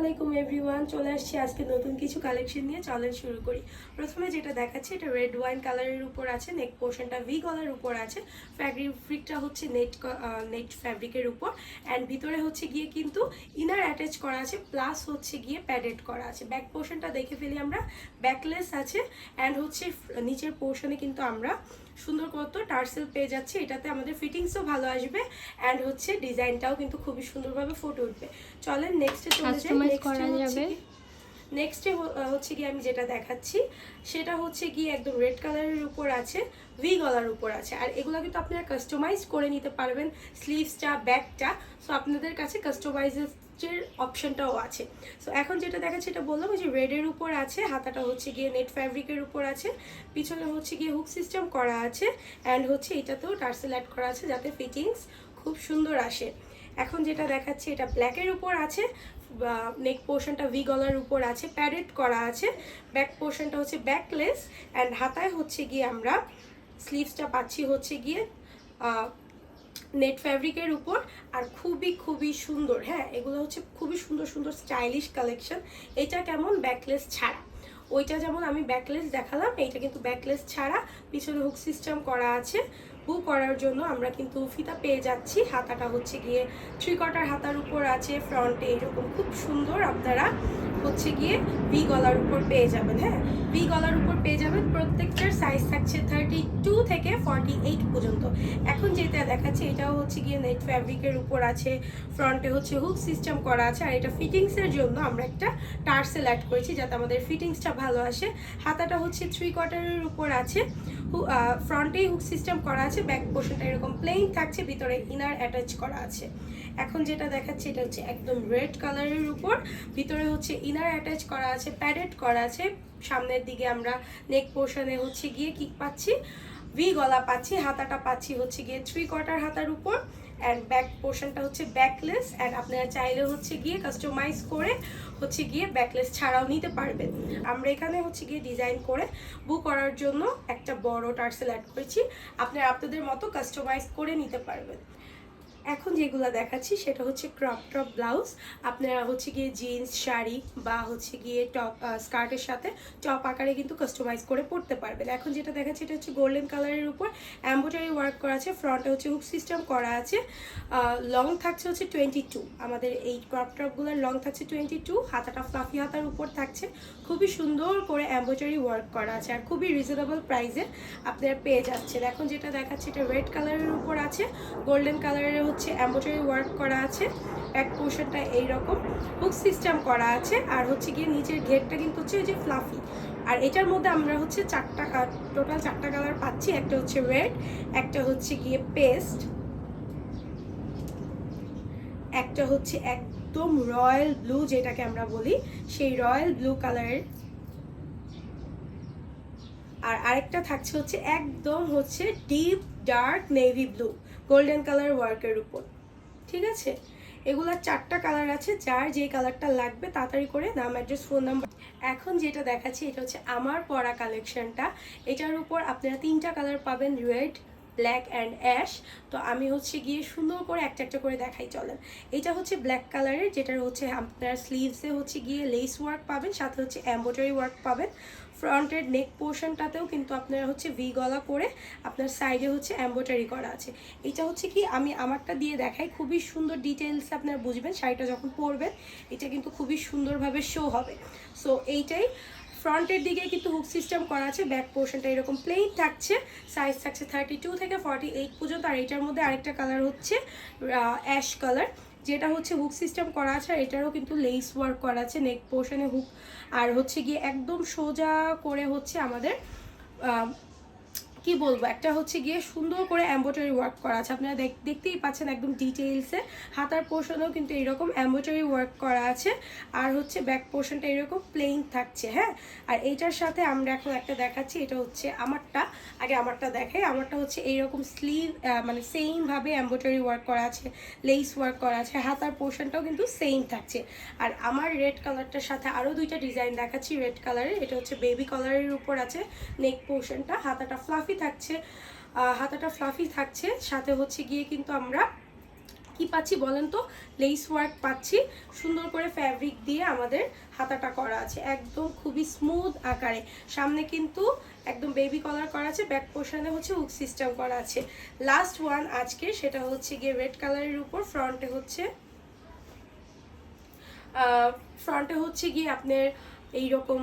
আসসালামাইকুম এভরিওয়ান, চলে আসছি আজকে নতুন কিছু কালেকশন নিয়ে। চলেন শুরু করি। প্রথমে যেটা দেখাচ্ছি, এটা রেড ওয়াইন কালারের উপর আছে নেক পোর্শনটা ভি গলার উপর আছে। ফ্যাব্রিকটা হচ্ছে নেট নেট ফ্যাব্রিকের উপর। অ্যান্ড ভিতরে হচ্ছে গিয়ে কিন্তু ইনার অ্যাটাচ করা আছে প্লাস হচ্ছে গিয়ে প্যাডেড করা আছে। ব্যাক পোর্শনটা দেখে ফেলি আমরা। ব্যাকলেস আছে। অ্যান্ড হচ্ছে নিচের পোর্শনে কিন্তু আমরা সুন্দর কত টার্সেল পেয়ে যাচ্ছে এটাতে আমাদের ফিটিংসও ভালো আসবে অ্যান্ড হচ্ছে ডিজাইনটাও কিন্তু খুবই সুন্দরভাবে ফুটে উঠবে। চলেন নেক্সটে চলে যাই নেক্সটে যাবে। নেক্সটে হচ্ছে গিয়ে আমি যেটা দেখাচ্ছি সেটা হচ্ছে গিয়ে একদম রেড কালারের উপর আছে ভি গলার উপর আছে। আর এগুলো কিন্তু আপনারা কাস্টমাইজ করে নিতে পারবেন স্লিভসটা ব্যাকটা সো আপনাদের কাছে কাস্টমাইজের অপশনটাও আছে। সো এখন যেটা দেখাচ্ছে, এটা বললাম যে রেডের উপর আছে, হাতাটা হচ্ছে গিয়ে নেট ফ্যাব্রিকের উপর আছে, পিছনে হচ্ছে গিয়ে হুক সিস্টেম করা আছে অ্যান্ড হচ্ছে এটাতেও টার্সেল অ্যাড করা আছে যাতে ফিটিংস খুব সুন্দর আসে। এখন যেটা দেখাচ্ছে, এটা ব্ল্যাকের উপর আছে নেক পোর্শনটা ভি গলার উপর আছে প্যারেড করা আছে ব্যাক পোর্শনটা হচ্ছে ব্যাকলেস অ্যান্ড হাতায় হচ্ছে গিয়ে আমরা স্লিভসটা পাচ্ছি হচ্ছে গিয়ে নেট ফ্যাব্রিকের উপর আর খুবই খুবই সুন্দর হ্যাঁ এগুলো হচ্ছে খুবই সুন্দর সুন্দর স্টাইলিশ কালেকশন। এটা কেমন? ব্যাকলেস ছাড়া। ওইটা যেমন আমি ব্যাকলেস দেখালাম, এইটা কিন্তু ব্যাকলেস ছাড়া। পিছনে হুক সিস্টেম করা আছে। হু করার জন্য আমরা কিন্তু ফিতা পেয়ে যাচ্ছি। হাতাটা হচ্ছে গিয়ে থ্রি কটার হাতার উপর আছে ফ্রন্টে এরকম খুব সুন্দর আপনারা হচ্ছে গিয়ে ভি গলার উপর পেয়ে যাবেন হ্যাঁ? ভি গলার উপর পেয়ে যাবেন, প্রত্যেকটার সাইজ থাকছে থার্টি টু থেকে ফর্টি এইট পর্যন্ত। এখন যেটা দেখাচ্ছি, এটাও হচ্ছে গিয়ে নেট ফ্যাব্রিকের উপর আছে ফ্রন্টে হচ্ছে হুক সিস্টেম করা আছে, আর এটা ফিটিংসের জন্য আমরা একটা টার্সেল অ্যাড করেছি যাতে আমাদের ফিটিংসটা ভালো আসে। হাতাটা হচ্ছে থ্রি কোয়ার্টারের উপর আছে ফ্রন্টেই হুক সিস্টেম করা আছে ব্যাক পোর্শনটা এরকম প্লেন থাকছে, ভিতরে ইনার অ্যাটাচ করা আছে। এখন যেটা দেখাচ্ছে, এটা হচ্ছে একদম রেড কালারের উপর, ভিতরে হচ্ছে ইনার অ্যাটাচ করা আছে প্যাডেড করা আছে। সামনের দিকে আমরা নেক পোর্শনে হচ্ছে গিয়ে কি পাচ্ছি? ভি গলা পাচ্ছি, হাতাটা পাচ্ছি হচ্ছে গিয়ে থ্রি কোয়ার্টার হাতার উপর। অ্যান্ড ব্যাক পোর্শনটা হচ্ছে ব্যাকলেস অ্যান্ড আপনারা চাইলে হচ্ছে গিয়ে কাস্টমাইজ করে হচ্ছে গিয়ে ব্যাকলেস ছাড়াও নিতে পারবেন। আমরা এখানে হচ্ছে গিয়ে ডিজাইন করে বুক করার জন্য একটা বড় টার্সেল অ্যাড করেছি। আপনারা আপনাদের মতো কাস্টমাইজ করে নিতে পারবেন। এখন যেগুলো দেখাচ্ছি সেটা হচ্ছে ক্রপ টপ ব্লাউজ আপনারা হচ্ছে গিয়ে জিন্স শাড়ি বা হচ্ছে গিয়ে টপ স্কার্টের সাথে টপ আকারে কিন্তু কাস্টমাইজ করে পরতে পারবেন। এখন যেটা দেখাচ্ছি এটা হচ্ছে গোল্ডেন কালারের উপর অ্যাম্বোটারি ওয়ার্ক করা আছে ফ্রন্টে হচ্ছে হুক সিস্টেম করা আছে লং থাকছে হচ্ছে টোয়েন্টি টু আমাদের এই ক্রপ টপগুলোর লং থাকছে টোয়েন্টি টু হাতাটা ফ্লাফি হাতার উপর থাকছে। খুবই সুন্দর করে অ্যাম্বোটারি ওয়ার্ক করা আছে আর খুবই রিজনেবল প্রাইসে আপনারা পেয়ে যাচ্ছেন। এখন যেটা দেখাচ্ছি এটা রেড কালারের উপর আছে গোল্ডেন কালারের হচ্ছে অ্যাম্বোটারি ওয়ার্ক করা আছে ব্যাক পোর্শনটা এইরকম হুক সিস্টেম করা আছে, আর হচ্ছে গিয়ে নিচের ঘেরটা কিন্তু হচ্ছে যে ফ্লাফি আর এটার মধ্যে আমরা হচ্ছে চারটা টোটাল চারটা কালার পাচ্ছি, একটা হচ্ছে রেড একটা হচ্ছে গিয়ে পেস্ট একটা হচ্ছে একদম রয়্যাল ব্লু যেটাকে আমরা বলি, সেই রয়্যাল ব্লু কালারের আর আরেকটা থাকছে হচ্ছে একদম হচ্ছে deep dark navy blue golden colour ওয়ার্কের উপর। ঠিক আছে? এগুলার চারটা কালার আছে, যার যে কালারটা লাগবে তাড়াতাড়ি করে নাম অ্যাড্রেস ফোন নাম্বার এখন যেটা দেখাচ্ছি, এটা হচ্ছে আমার পরা কালেকশনটা এটার উপর আপনারা তিনটা কালার পাবেন রেড ব্ল্যাক অ্যান্ড অ্যাশ তো আমি হচ্ছে গিয়ে সুন্দর করে একটা একটা করে দেখাই, চলেন। এটা হচ্ছে ব্ল্যাক কালারের যেটার হচ্ছে আপনার স্লিভসে হচ্ছে গিয়ে লেস ওয়ার্ক পাবেন, সাথে হচ্ছে এম্ব্রয়ডারি ওয়ার্ক পাবেন। ফ্রন্টের নেক পোর্শনটাতেও কিন্তু আপনারা হচ্ছে ভি গলা করে আপনার সাইডে হচ্ছে এম্ব্রয়ডারি করা আছে। এটা হচ্ছে কি, আমি আমারটা দিয়ে দেখাই, খুবই সুন্দর ডিটেলস আপনারা বুঝবেন, শাড়িটা যখন পরবেন, এটা কিন্তু খুবই সুন্দরভাবে শো হবে। সো এইটাই। ফ্রন্টের দিকে কিন্তু হুক সিস্টেম করা আছে, ব্যাক পোর্শনটা এরকম প্লেন থাকছে সাইজ থাকছে থার্টি টু থেকে ফর্টি এইট পর্যন্ত, আর এটার মধ্যে আরেকটা কালার হচ্ছে অ্যাশ কালার যেটা হচ্ছে হুক সিস্টেম করা আছে, আর এটারও কিন্তু লেস ওয়ার্ক করা আছে নেক পোর্শনে হুক, আর হচ্ছে গিয়ে একদম সোজা করে হচ্ছে আমাদের কি বলব? একটা হচ্ছে গিয়ে সুন্দর করে এম্ব্রয়ডারি ওয়ার্ক করা আছে। আপনারা দেখ- দেখতেই পাচ্ছেন একদম ডিটেইলসে হাতার পোর্শনেও কিন্তু এরকম এম্ব্রয়ডারি ওয়ার্ক করা আছে। আর হচ্ছে ব্যাক পোর্শনটা এরকম প্লেন থাকছে হ্যাঁ? আর এইটার সাথে আমরা এখন একটা দেখাচ্ছি, এটা হচ্ছে আমারটা। আগে আমারটা দেখাই। আমারটা হচ্ছে এইরকম স্লিভ মানে সেমভাবে এম্ব্রয়ডারি ওয়ার্ক করা আছে লেস ওয়ার্ক করা আছে। হাতার পোর্শনটাও কিন্তু সেম থাকছে। আর আমার রেড কালারটার সাথে আরও দুইটা ডিজাইন দেখাচ্ছি। রেড কালারের এটা হচ্ছে বেবি কালারের উপর আছে। নেক পোর্শনটা হাতাটা ফ্লাফি থাকছে হাতাটা ফ্লাফি থাকছে। সাথে হচ্ছে গিয়ে কিন্তু আমরা কি পাচ্ছি বলেন তো? লেস ওয়ার্ক পাচ্ছি। সুন্দর করে ফ্যাব্রিক দিয়ে আমাদের হাতাটা করা আছে। একদম খুবই স্মুথ আকারে। সামনে কিন্তু একদম বেবি কলার করা আছে ব্যাক পোর্শনে হচ্ছে উক সিস্টেম করা আছে। লাস্ট ওয়ান আজকে সেটা হচ্ছে গিয়ে রেড কালারের উপর। ফ্রন্টে হচ্ছে ফ্রন্টে হচ্ছে গিয়ে আপনার এইরকম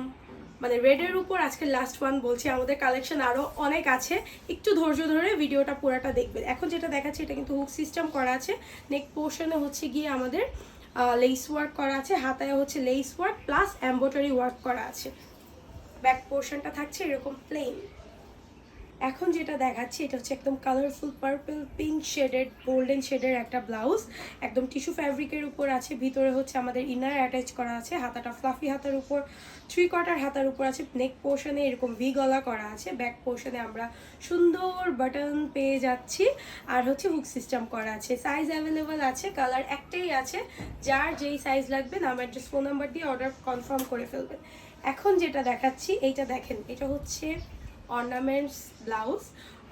মানে রেডের উপর আজকে লাস্ট ওয়ান বলছি, আমাদের কালেকশন আরও অনেক আছে। একটু ধৈর্য ধরে ভিডিওটা পুরাটা দেখবেন। এখন যেটা দেখাচ্ছি, এটা কিন্তু হুক সিস্টেম করা আছে। নেক পোর্শনে হচ্ছে গিয়ে আমাদের লেস ওয়ার্ক করা আছে, হাতায় হচ্ছে lace work plus embroidery work করা আছে। ব্যাক পোর্শনটা থাকছে এরকম প্লেন এখন যেটা দেখাচ্ছি, এটা হচ্ছে একদম কালারফুল পার্পল পিঙ্ক শেডের গোল্ডেন শেডের একটা ব্লাউজ একদম টিস্যু ফ্যাব্রিকের উপর আছে, ভিতরে হচ্ছে আমাদের ইনার অ্যাটাচ করা আছে, হাতাটা ফ্লাফি হাতার উপর থ্রি কোয়ার্টার হাতার উপর আছে নেক পোর্শনে এরকম ভি গলা করা আছে ব্যাক পোর্শনে আমরা সুন্দর বাটন পেয়ে যাচ্ছি। আর হচ্ছে হুক সিস্টেম করা আছে সাইজ অ্যাভেলেবল আছে কালার একটাই আছে, যার যেই সাইজ লাগবে নাম অ্যাড্রেস ফোন নাম্বার দিয়ে অর্ডার কনফার্ম করে ফেলবেন। এখন যেটা দেখাচ্ছি, এইটা দেখেন, এটা হচ্ছে ornaments blouse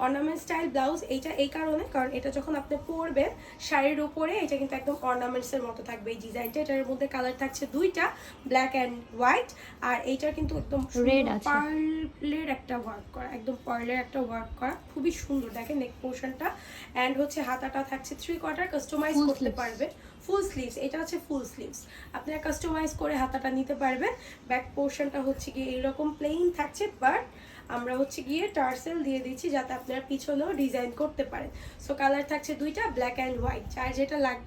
ornament style blouse এইটা এই কারণে কারণ এটা যখন আপনি পরবেন শাড়ির উপরে এটা কিন্তু একদম অর্নামেন্টসের মতো থাকবে। এই ডিজাইনটা এটার মধ্যে কালার থাকছে দুইটা ব্ল্যাক অ্যান্ড হোয়াইট আর এইটার কিন্তু একদম আছে। পার্লের একটা ওয়ার্ক করা একদম পার্লের একটা ওয়ার্ক করা। খুবই সুন্দর দেখেন নেক পোর্শনটা অ্যান্ড হচ্ছে হাতাটা থাকছে থ্রি কোয়ার্টার কাস্টমাইজ করতে। পারবে ফুল স্লিভস এটা হচ্ছে ফুল স্লিভস আপনারা কাস্টমাইজ করে হাতাটা নিতে পারবেন। ব্যাক পোর্শনটা হচ্ছে গিয়ে এরকম প্লেন থাকছে বাট আমরা হচ্ছে গিয়ে টার্সেল দিয়ে দিচ্ছি যাতে আপনারা পিছনেও ডিজাইন করতে পারেন। সো কালার থাকছে দুইটা ব্ল্যাক অ্যান্ড হোয়াইট চার যেটা লাগ